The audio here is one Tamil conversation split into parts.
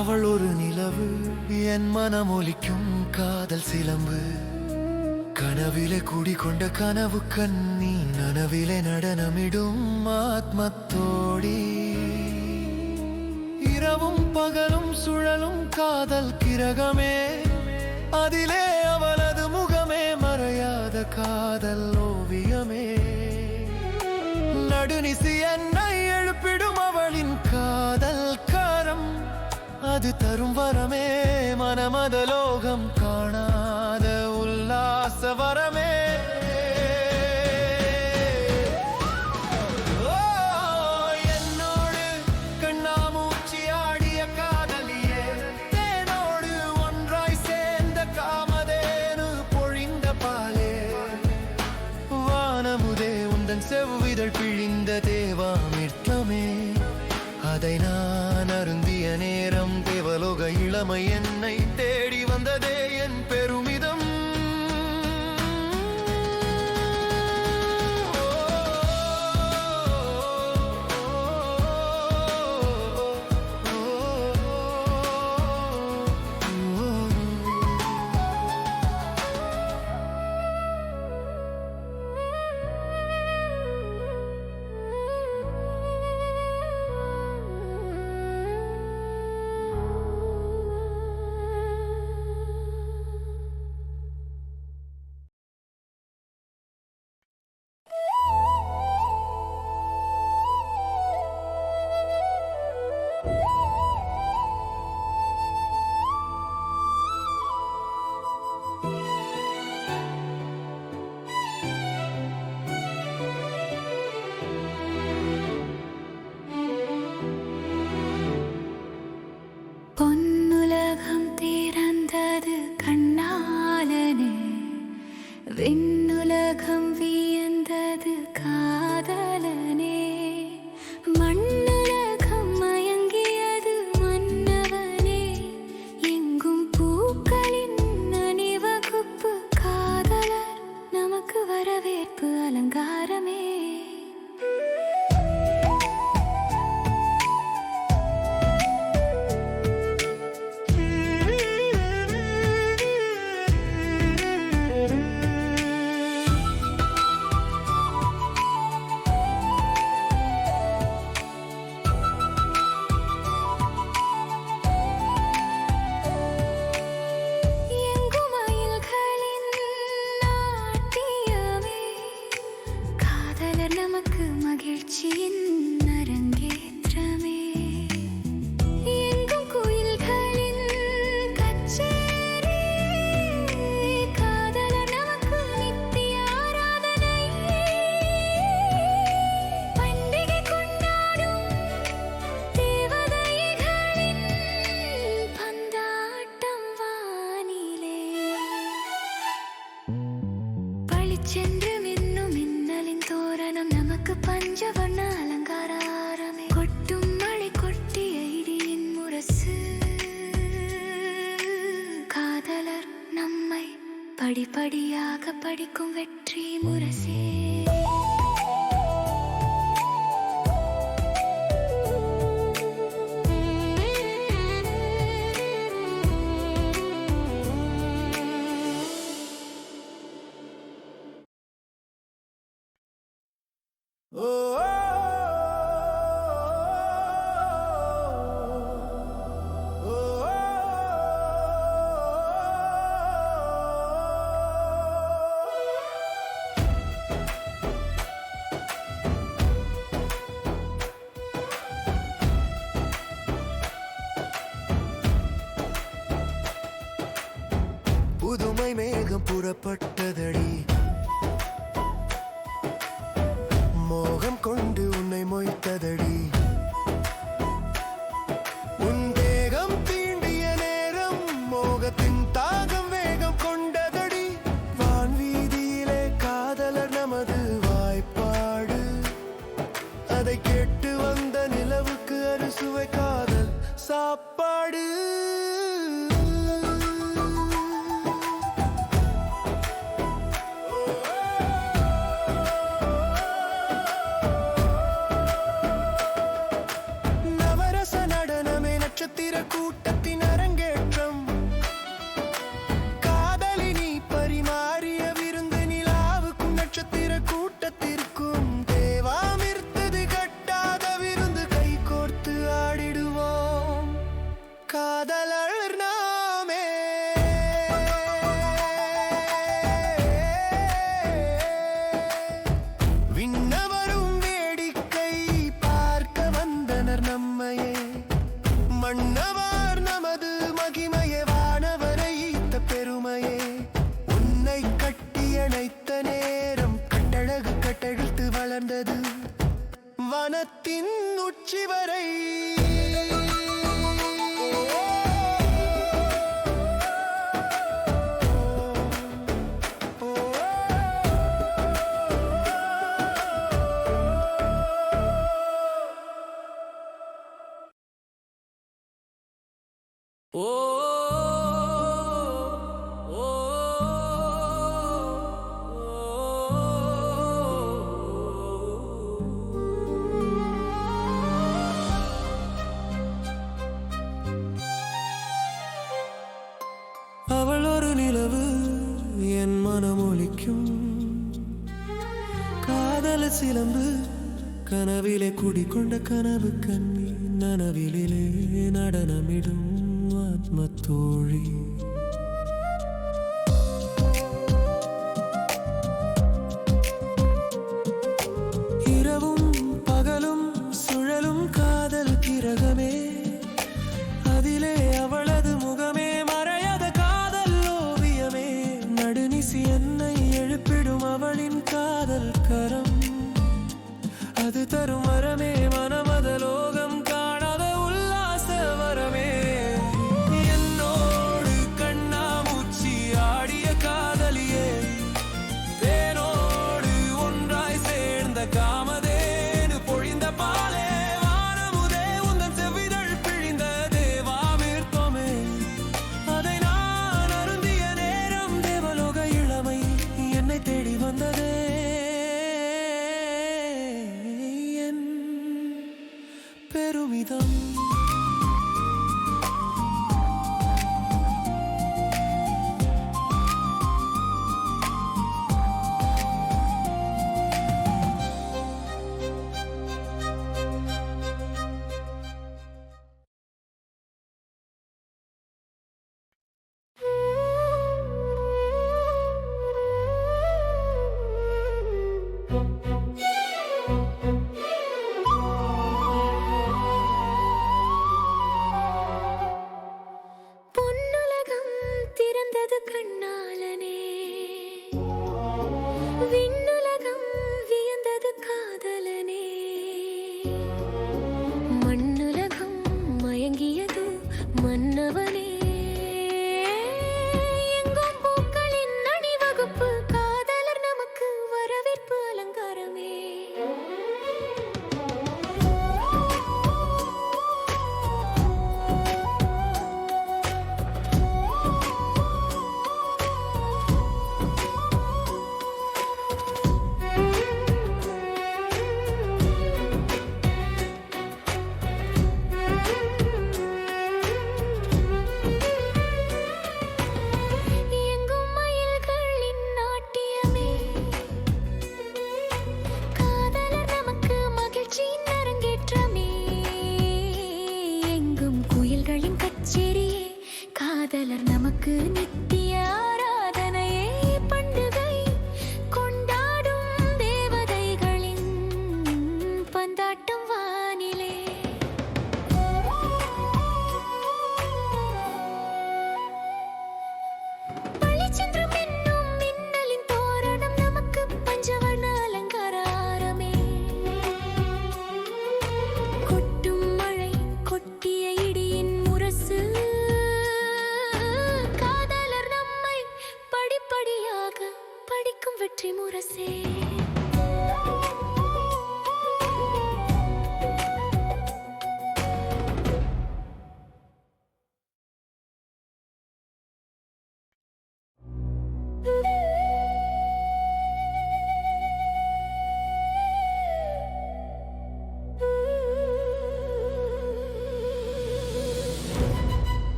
அவள் ஒரு நிலவு என் மனம் ஒலிக்கும் காதல் சிலம்பு. கனவிலே குடிகொண்ட கனவு கண்ணி நனவிலே நடனமிடும் ஆத்மத்தோடி. இரவும் பகலும் சுழலும் காதல் கிரகமே அதிலே அவளது முகமே மறையாத காதல் ஓவியமே. நடுநிசி என்னை எழுப்பிடும் அவளின் காதல் அது தரும் வரமே. மனமதலோகம் காணாத உல்லாச வரமே. செவ்வி in மகிழ்ச்சியின் அரங்கேற்றமே எங்கும் குயில்களின் கச்சேரி காதலர் நமக்கு நித்திய ஆராதனை பண்டிகை கொண்டாடும் தேவதைகளின் பந்தாட்டம் வானிலே பளிச்சென்று புதுமை மேகம் புறப்பட்டதடி. மோகம் கொண்டு உன்னை மொய்த்ததடி. can 你的。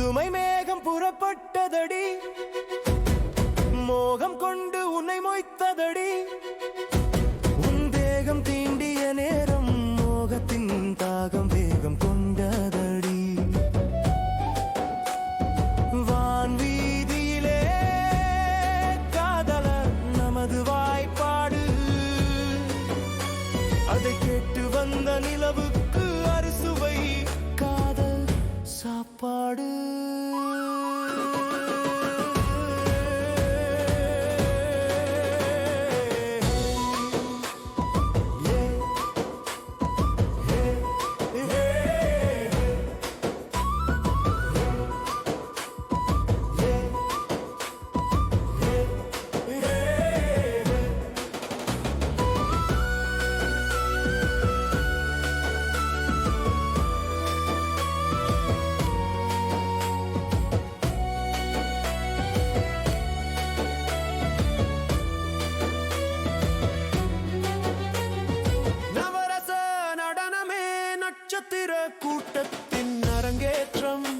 புதுமை மேகம் புறப்பட்டதடி. மோகம் கொண்டு உன்னை மொய்த்ததடி. உன் தேகம் தீண்டிய நேரம் மோகத்தின் தாகம் வேகம் கொண்டதடி. வான் வீதியிலே காதலர் நமது வாய்ப்பாடு. அதை கேட்டு வந்த நிலவுக்கு கூட்டத்தின் அரங்கேற்றம்.